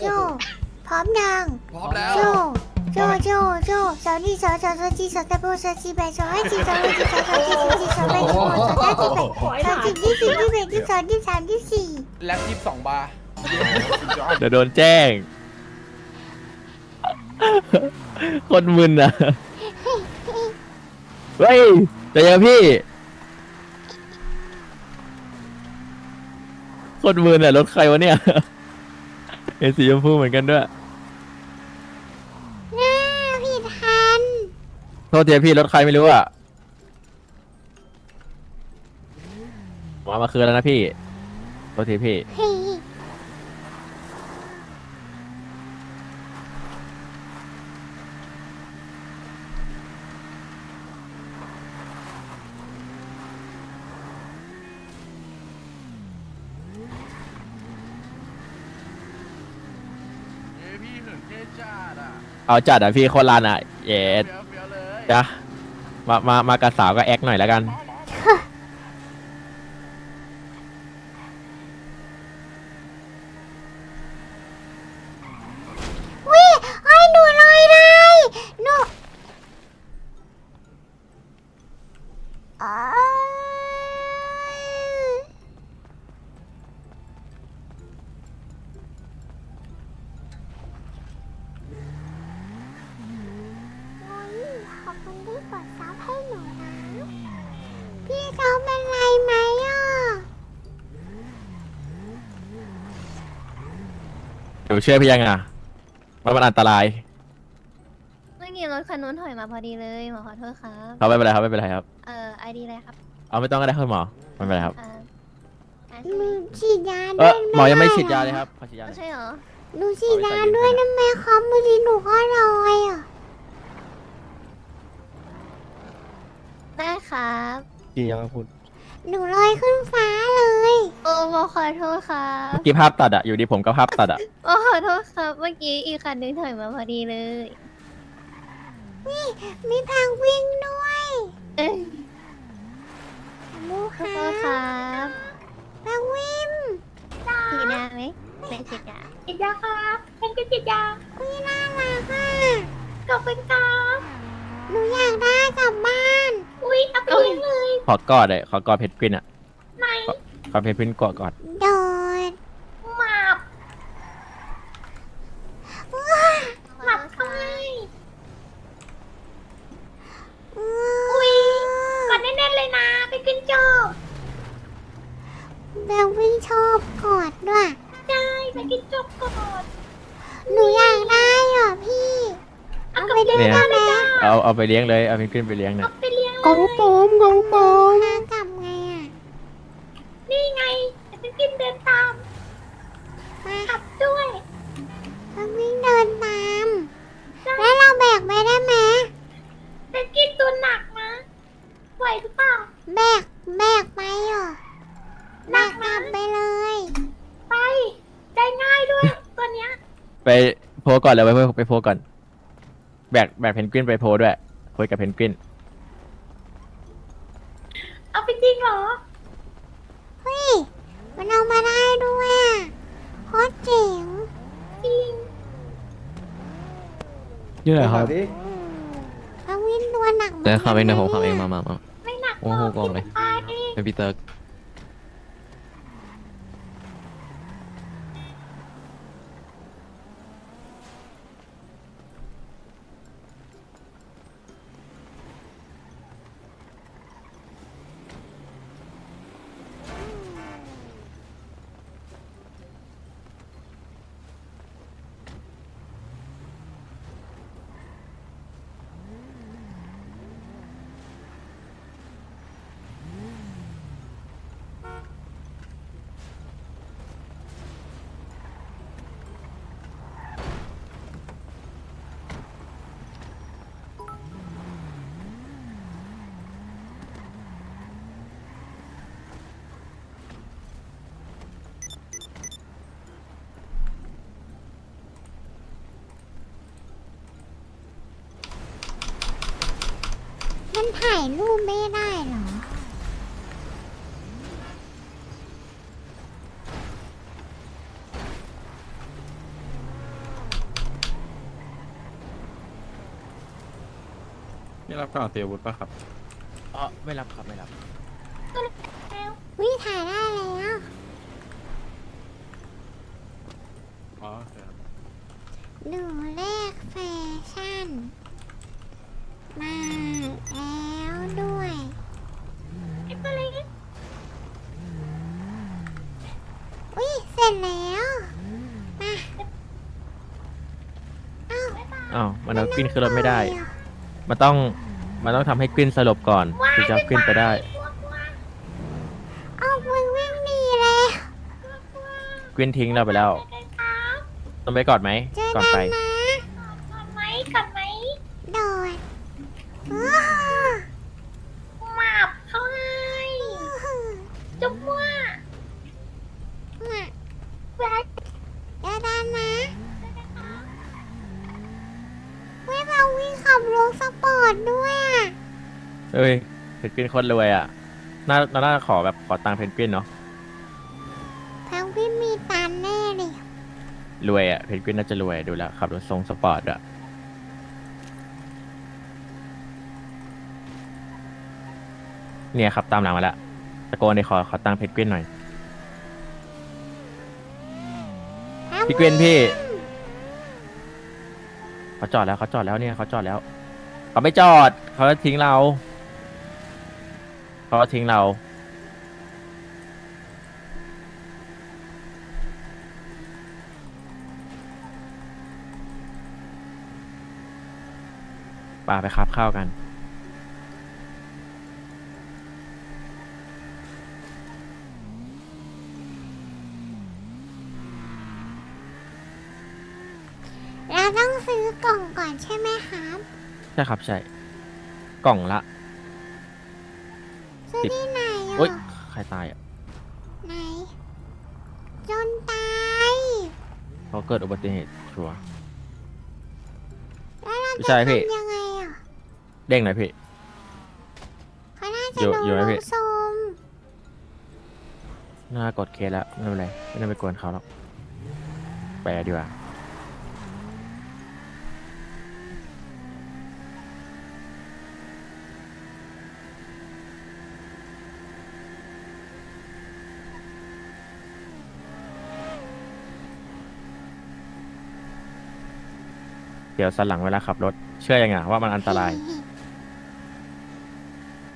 โจ พร้อมยังพร้อมแล้ว โจ โจ โจ โจสาวนี่สาวสาวสาวจีสาวตะโบสาวจีแบสาวให้จีสาวให้จีสาวสาวจีสาวจีสาวแบสาวสาวจีแบสาวจีที่สี่ที่แบที่สองที่สามที่สี่แล็บยี่สิบสองบาร์เดี๋ยวโดนแจ้ง คนมึนอะ เฮ้ยแต่ยังพี่ คนมึนอะรถใครวะเนี่ยเห็ นสีชมพูเหมือนกันด้วย หน้าผิดทัน โทษทีพี่รถใครไม่รู้อะมามาคืนแล้วนะพี่ โทษทีพี่ เฮ้ย เอ้ยพี่หึงเจ๊จ้าดอะเอาจัดอะพี่โคนลานอะเย็ดเฟี้ยวเฟี้ยวเลยจ้ะมามามากับสาวก็แอคหน่อยแล้วกัน วิไอ้หนูลอยได้หนูอ้าวโอ้ยขอบคุณที่กดซับให้หนูนะ พี่เขาเป็นไรไหมอะ เดี๋ยวเชื่อพี่ยังอะว่ามันอันตรายเมื่อกี้รถคันนู้นถอยมาพอดีเลยหมอขอโทษครับ เขาไม่เป็นไรครับไม่เป็นไรครับ เอ่อไอดีอะไรครับเอาไม่ต้องก็ได้ครับหมอไม่เป็นไรครับอ่าอ่าหนูฉีดยาเอด้วอยหมอยังไม่ฉีดยาเลยครับขอฉีดยาหไม่น่อย ใช่เหรอ หนูฉีดยาด้วยนะแม่ครับบางทีหนูก็ลอยอะ ได้ครับฉีดยังพูดหนูลอยขึ้นฟ้าเลย โอ้หมอขอโทษครับเมื่อกี้ภาพตัดอะอยู่ดีผมก็ภาพตัดอะหมอขอโทษครับ เมื่อกี้อีกคันนึงถอยมาพอดีเลยมีทางวิ่งด้วยเอ้ยลูกขอค้าโทษครับทางวิ่งฉีดยาไหมไม่ฉีดยาฉีดยาครับฉันจะฉีดยาอุ้ยน่ารักอะขอบคุณครับหนูอยากได้กลับบ้านอุ้ยเอาไปเลี้ยงเลยขอกอดเลยขอกอดเพชรกวินอะไหน ขอขอเพชรกวินกอดกอดโดดหมาบหมับทำไมอุ้ยกอดแน่นๆเลยนะไปขึ้นจอบแบลวิ่งชอบกอดด้วยใช่ไปกินจบกอดหนูอยากได้อะพี่เอาไปด้วยเนี่ยได้ไหมเอาเอาไปเลี้ยงเลยเอาเพชรกวินไปเลี้ยงเนี่ยไปเลี้ยงกองปอมกองปอม ทางกลับไงอะ นี่ไงจะไป กินเดินตามมาขับด้วยต้องวิ่งเดินตาม แล้วเราแบกไปได้ไหมจะกินตัวหนักนะไหวหรือเปล่า แบก แบกไปเหรอแบกกลับไปเลย ไปได้ง่ายด้วย ตัวเนี้ย ไปโพสก่อนเลยไปไปโพสก่อน แบกแบกเพนกวินไปโพสด้วยคุยกับเพนกวิน เอาไปจริงเหรอ เฮ้ย มัน เอามาได้ด้วยอะโคตรเจ๋งจริงเยอะครับเอาวินตัวหนักเดี๋ยวขับเองเดี๋ยวผมขับเองมามามาไม่หนักโอ้โหกองเลยปาเองเป็นพี่เติร์ก มันถ่ายรูปไม่ได้เหรอไม่รับกล่อวเตียวุฒิป่ะครับ อ๋อไม่รับครับ ไม่รับ อ้าอ้าวมันเอากวินขึ้นรถไม่ได้ มันต้องมันต้องทำให้กวินสลบก่อนถึงจะเอากวินไปได้เอามึงวิ่งหนีเลยกวินทิ้งเราไปแล้วต้องไปกอดไหมเจอกอนกัไป นนะ ก่อนไหมก่อนไหม โดดอ้า หมาบเขาให้จุ๊บมั่ว มา เวลา เจอกันนะเว้ยเราวิ่งขับรถสปอร์ตด้วยอะ เอ้ยเพนกวินโคตรรวยอะน่าเราน่าขอแบบขอตังค์เพนกวินเนาะทั้งพี่มีตันแน่เลยรวยอะเพนกวินน่าจะรวยดูแล้วขับรถทรงสปอร์ตอะเนี่ยขับตามหลังมาแล้วตะโกนเลยขอขอตังค์เพนกวินหน่อย พี่เกวียนพี่เขาจอดแล้วเขาจอดแล้วเนี่ยเขาจอดแล้วเขาไม่จอดเขาทิ้งเรา เขาทิ้งเรา ป่าไปครับข้าวกัน เราต้องซื้อกล่องก่อนใช่ไหมครับ ใช่ครับใช่ กล่องละ ซื้อสิบที่ไหนอะโอ๊ยใครตายอะไหน จนตาย เขาเกิดอุบัติเหตุชัวร์ แล้วเราไม่จะใช่พี่ ทำยังไงอะเด้งหน่อยพี่ เขาน่าจะอยู่โดนอยู่ไหมลุพี่มโซมน่ากดเคสแล้วไม่เป็นไรไม่ต้องไปกวนเขาหรอกไปดีกว่า เดี๋ยวสันหลังเวลาขับรถ เชื่อยังไงว่ามันอันตราย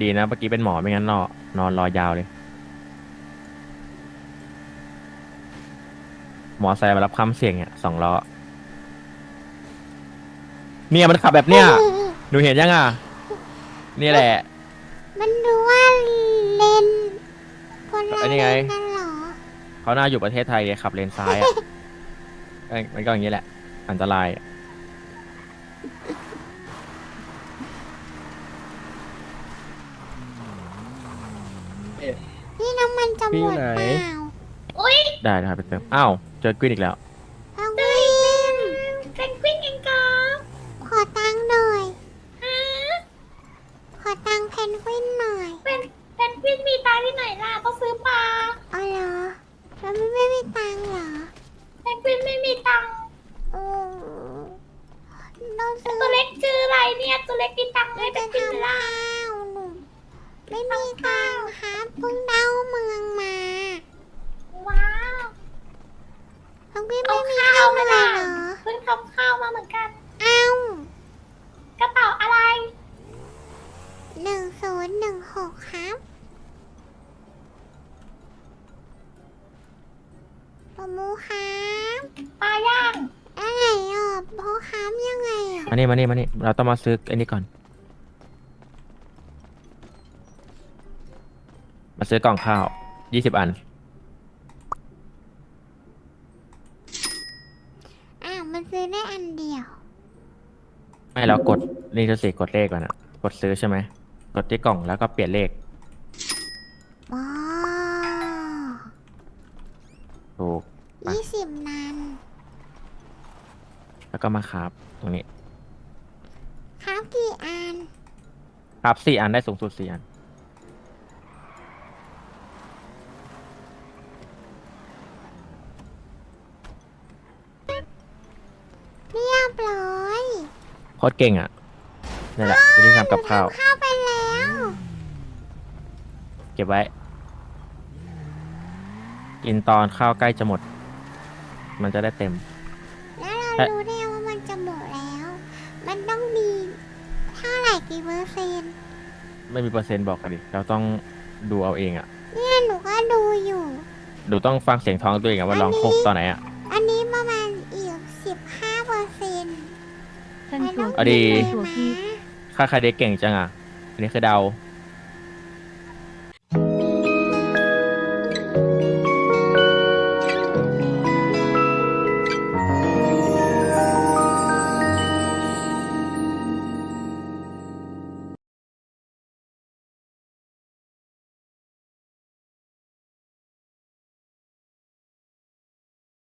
ดีนะเมื่อกี้เป็นหมอไม่งั้นนอนนอนรอยาวเลย หมอไซค์มารับความเสี่ยงเนี่ยสองล้อเนี่ยมันขับแบบเนี้ยหนูเห็นยังอะ นี่แหละ มันดูว่าเลนคนละอันนี้ไง เลนกันเหรอเขาน่าอยู่ประเทศไทยเลยขับเลนซ้ายอะ เอ้ยมันก็อย่างนี้แหละ อันตรายอะ นี่น้ำมันจะหมดเปล่าอุ้ยได้นะครับไปเติมอ้าวเจอกวินอีกแล้ว เอาวิน เพนกวินเองครับ ขอตังค์หน่อย ฮะ ขอตังค์เพนกวินหน่อย เป็นเพนกวินมีตาที่ไหนล่ะต้องซื้อปลา เอาเหรอแล้วไม่ไม่มีตังค์เหรอ เพนกวินไม่มีตังค์ โอ้เราซื้อ ตัวเล็กชื่ออะไรเนี่ย ตัวเล็กมีตังค์ไหม เรา เพ จะ นกวิน ทำ ล่ะ ข้าวหนูไม่มีตังค์ครับเพิ่งเดาเมืองมา ว้าว เพนกวิน เอา ไม่มี ข้า ข้าว ว มา เลย ล่ะ เหรอ เพิ่งทำข้าวมาเหมือนกัน เอา กระเป๋าอะไร หนึ่งศูนย์หนึ่งหกครับปะมูครับ ปลาย่าง อะไรอะพ่อค้ามยังไงอะ มานี่มานี่มานี่เราต้องมาซื้ออันนี้ก่อน มาซื้อกล่องข้าวยี่สิบอัน อ้าวมันซื้อได้อันเดียว ไม่เรากดนี่จะสิกดเลขก่อนอะกดซื้อใช่ไหมกดที่กล่องแล้วก็เปลี่ยนเลขว้าวถูก ไป ยี่สิบนัน แล้วก็มาคราบตรงนี้ ครับกี่อัน คราบสี่อันได้สูงสุดสี่อัน เรียบร้อยโคตรเก่งอะนั่นแหละวิธีทำกับข้าวข้าวไปแล้ว เก็บไว้ กินตอนข้าวใกล้จะหมด มันจะได้เต็ม กี่เปอร์เซ็นต์ไม่มีเปอร์เซ็นต์บอกกันดิ เราต้องดูเอาเองอะเนี่ยหนูก็ดูอยู่หนูต้องฟังเสียงท้องตัวเองอะว่าร้องโคกตอนไหนอะ อันนี้ประมาณอีกสิบห้าเปอร์เซ็นต์ฉันชัวร์เอาดีชัวร์พี่ ค่าใครเด็กเก่งจังอะอันนี้คือเดาเ